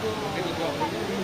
Obrigado.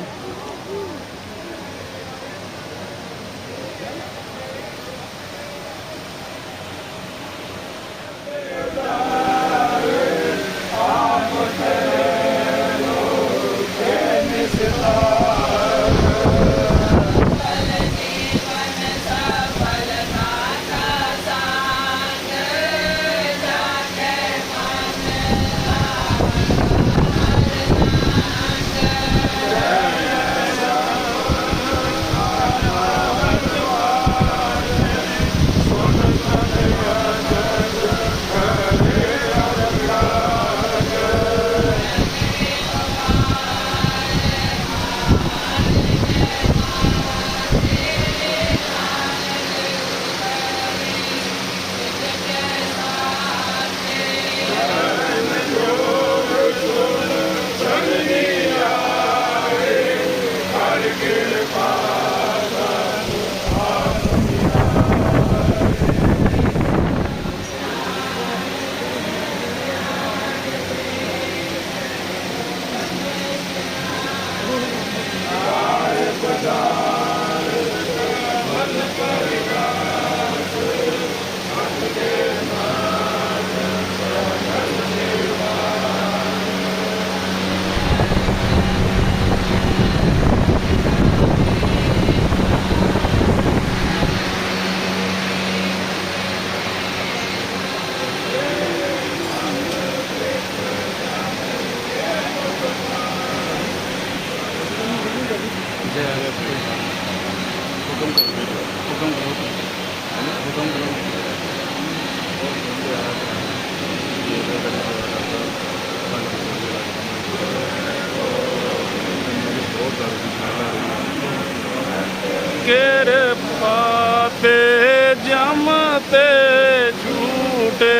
ਤੇ ਜਮ ਤੇ ਝੂਟੇ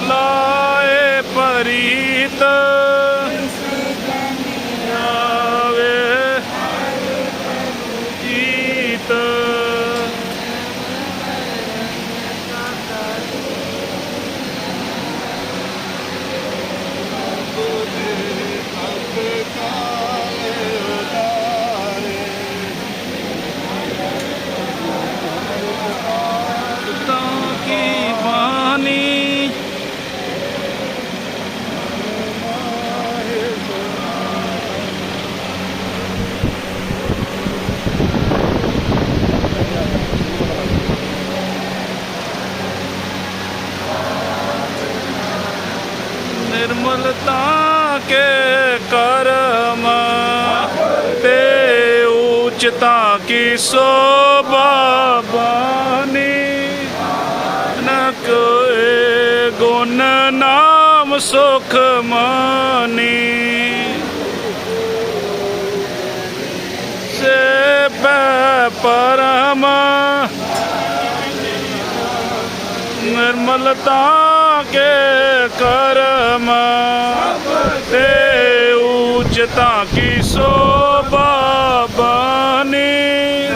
ਲਾਏ ਪਰੀਤ ਆਵੇ ਜੀਤ ਤਾਂ ਕੀ ਬਾਣੀ ਨਿਰਮਲਤਾ ਕੇ ਕਰਮ ਤੇ ਉਚਤਾ ਕੀ ਸੋਭਾ ਬਾਨੀ ਨ ਕੋਏ ਗੁਣ ਨਾਮ ਸੁਖ ਮਾਨੀ। ਸੇ ਪਰਮ ਨਿਰਮਲਤਾ ਕੇ ਕਰਮ। ਤੇ ਤਾਂ ਕੀ ਸੋਭਾ ਬਾਨੀ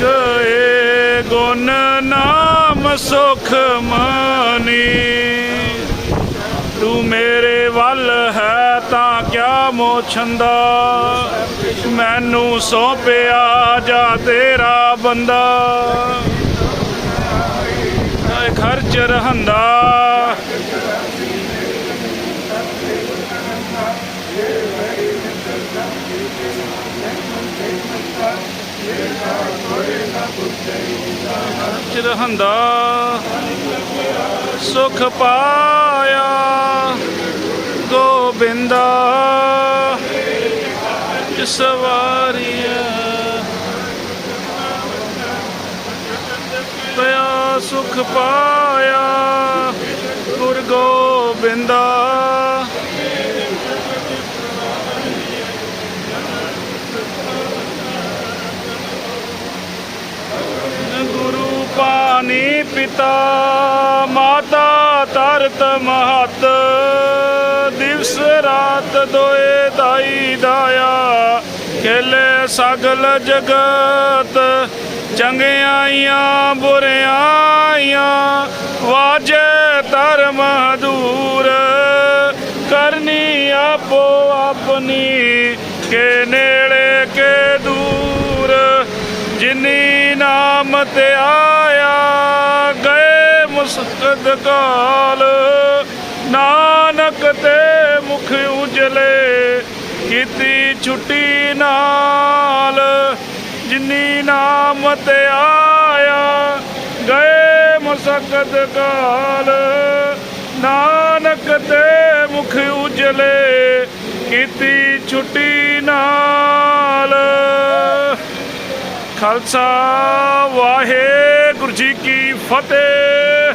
ਕਏ ਗੁਣ ਨਾਮ ਸੁਖ ਮਾਨੀ। ਤੂੰ ਮੇਰੇ ਵੱਲ ਹੈ ਤਾਂ ਕਿਆ ਮੋਛੰਦਾ? ਮੈਨੂੰ ਸੌਂਪਿਆ ਜਾ ਤੇਰਾ ਬੰਦਾ। ਖਰਚ ਰਹੰਦਾ। ਖਰਚ ਰਹੰਦਾ ਸੁਖ ਪਾਇਆ ਗੋਬਿੰਦਾ ਸਵਾਰੀਆ ਪਿਆ ਸੁਖ ਪਾਇਆ ਗੁਰ ਗੋਬਿੰਦਾ ਗੁਰੂ ਪਾਣੀ ਪਿਤਾ, ਮਾਤਾ ਤਰਤ ਮਹਤ। ਰਾਤ ਦੋਏ ਦਾਈ ਦਾਇਆ, ਖੇਲੇ ਸਗਲ ਜਗਤ। ਚੰਗਿਆਈਆਂ, ਬੁਰਿਆਈਆਂ, ਵਾਜੇ ਧਰਮ ਦੂਰ ਕਰਨੀ ਆਪੋ ਆਪਣੀ, ਕੇ ਨੇੜੇ, ਕੇ ਦੂਰ। ਜਿਨੀ ਨਾਮ ਤੇ ਆਇਆ ਮੁਸਕਦ ਕਾਲ, ਨਾਨਕ ਤੇ ਮੁਖ ਉਜਲੇ, ਕੀਤੀ ਛੁੱਟੀ ਨਾਲ, ਜਿਨੀ ਨਾਮ ਤੇ ਆਇਆ, ਗਏ ਮਸਕਤ ਕਾਲ। ਨਾਨਕ ਤੇ ਮੁਖ ਉਜਲੇ, ਕੀਤੀ ਛੁੱਟੀ ਨਾਲ। ਖਾਲਸਾ ਵਾਹਿਗੁਰੂ ਜੀ ਕੀ ਫਤਿਹ।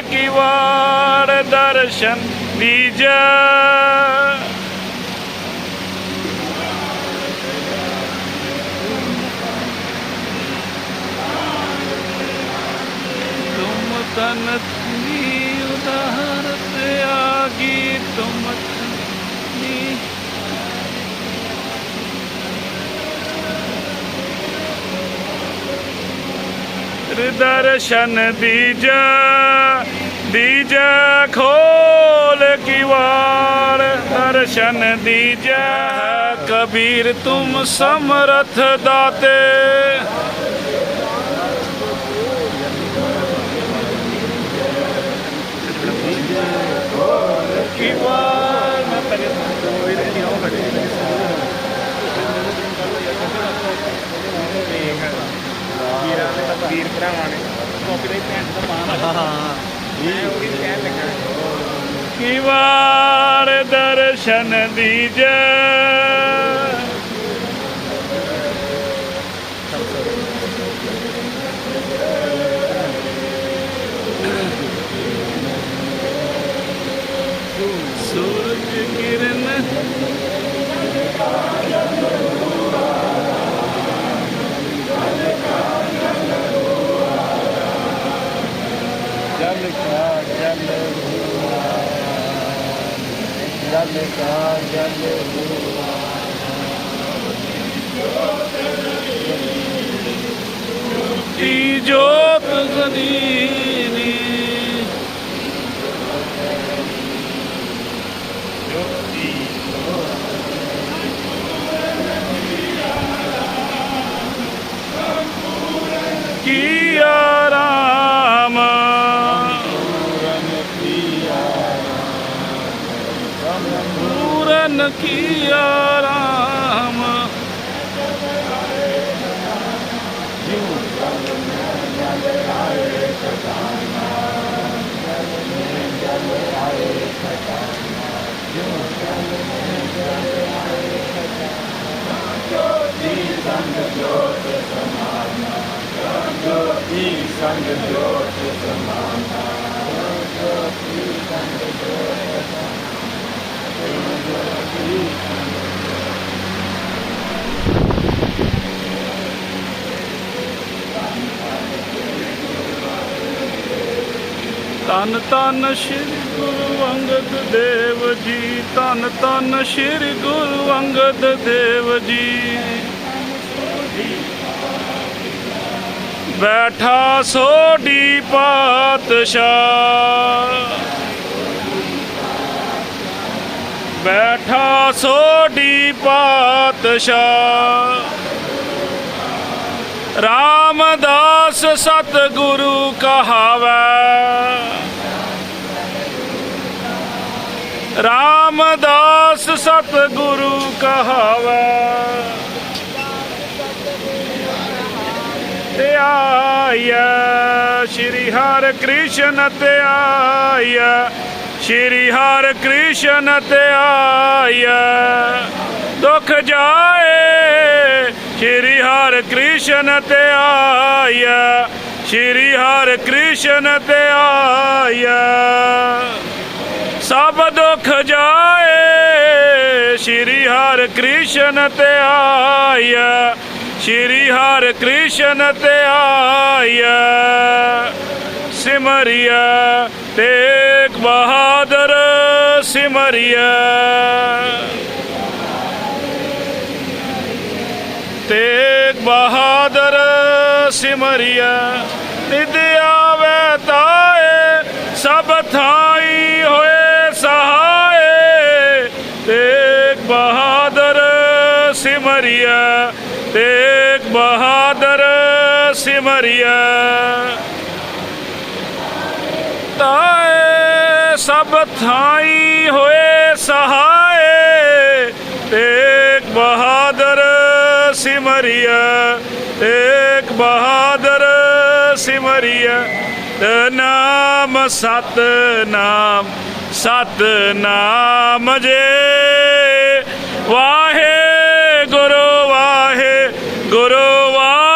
ਕਿਵਾੜ ਦਰਸ਼ਨ ਦੀਜਾ ਤੁਮ ਤਨ ਨੀ ਉਦਾਹਰ ਤੇ ਆਗੀ ਤੁਮ ਨੀ ਦਰਸ਼ਨ ਦੀਜਾ ਦੀਜਾ ਖੋਲ ਕਿਵਾੜ ਦਰਸ਼ਨ ਦੀਜਾ ਕਬੀਰ ਤੁਮ ਸਮਰਥ ਦਾਤੇ। ਵੀਰਾਂ ਵੀਰ ਭਰਾਵਾਂ ਨੇ। ਕਾਪੀ ਦਾ ਪੈਂਟ ਦਾ ਮਾਨ ਹਾਂ ਹਾਂ। ਇਹ ਉਹੀ ਕਹਿਣ ਲੱਗਾ। ਕਿਵਾੜ ਦਰਸ਼ਨ ਦੀਜੈ का जल ज्योति ज्योत सदी ਤਨ ਤਨ ਸ਼੍ਰੀ ਗੁਰੂ ਅੰਗਦ ਦੇਵ ਜੀ ਤਨ ਤਨ ਸ਼੍ਰੀ ਗੁਰੂ ਅੰਗਦ ਦੇਵ ਜੀ ਬੈਠਾ ਸੋਢੀ ਪਾਤਸ਼ਾਹ। ਬੈਠਾ ਸੋਢੀ ਪਾਤਸ਼ਾਹ। ਰਾਮਦਾਸ ਸਤਿਗੁਰੂ ਕਹਾਵੈ। ਰਾਮਦਾਸ ਸਤਿਗੁਰੂ ਕਹਾਵੈ। ਤੇ ਆਇਆ, ਸ਼੍ਰੀ ਹਰਿ ਕ੍ਰਿਸ਼ਨ ਤੇ ਆਇਆ, ਸ਼੍ਰੀ ਹਰਿ ਕ੍ਰਿਸ਼ਨ ਤੇ ਆਇਆ। ਦੁਖ ਜਾਏ, ਸ਼੍ਰੀ ਹਰਿ ਕ੍ਰਿਸ਼ਨ ਤੇ ਆਇਆ, ਸ਼੍ਰੀ ਹਰਿ ਕ੍ਰਿਸ਼ਨ ਤੇ ਆਇਆ। ਸਭ ਦੁੱਖ ਜਾਏ, ਸ਼੍ਰੀ ਹਰਿ ਕ੍ਰਿਸ਼ਨ ਤੇ ਆਇਆ। ਸ਼੍ਰੀ ਹਰਿ ਕ੍ਰਿਸ਼ਨ ਤੇ ਆਇਆ ਸਿਮਰਿਆ ਤੇਗ ਬਹਾਦਰ ਸਿਮਰਿਆ ਤੇਗ ਬਹਾਦਰ ਸਿਮਰਿਆ ਨਿਦ ਆਵੇ ਤਾਏ, ਸਭ ਥਾਈ ਹੋਏ ਸਹਾਏ। ਤੇਗ ਬਹਾਦਰ ਸਿਮਰਿਆ ਤੇ ਸਿਮਰਿਆ। ਤਾਏ, ਸਭ ਥਾਈ ਹੋਏ ਸਹਾਏ। ਤੇਗ ਬਹਾਦਰ ਸਿਮਰਿਆ, ਤੇਗ ਬਹਾਦਰ ਸਿਮਰਿਆ। ਨਾਮ ਸਤ ਨਾਮ ਸਤ ਨਾਮ ਜੇ। ਵਾਹੇ ਗੁਰੂ ਵਾਹੇ ਗੁਰੂ, ਵਾਹੇ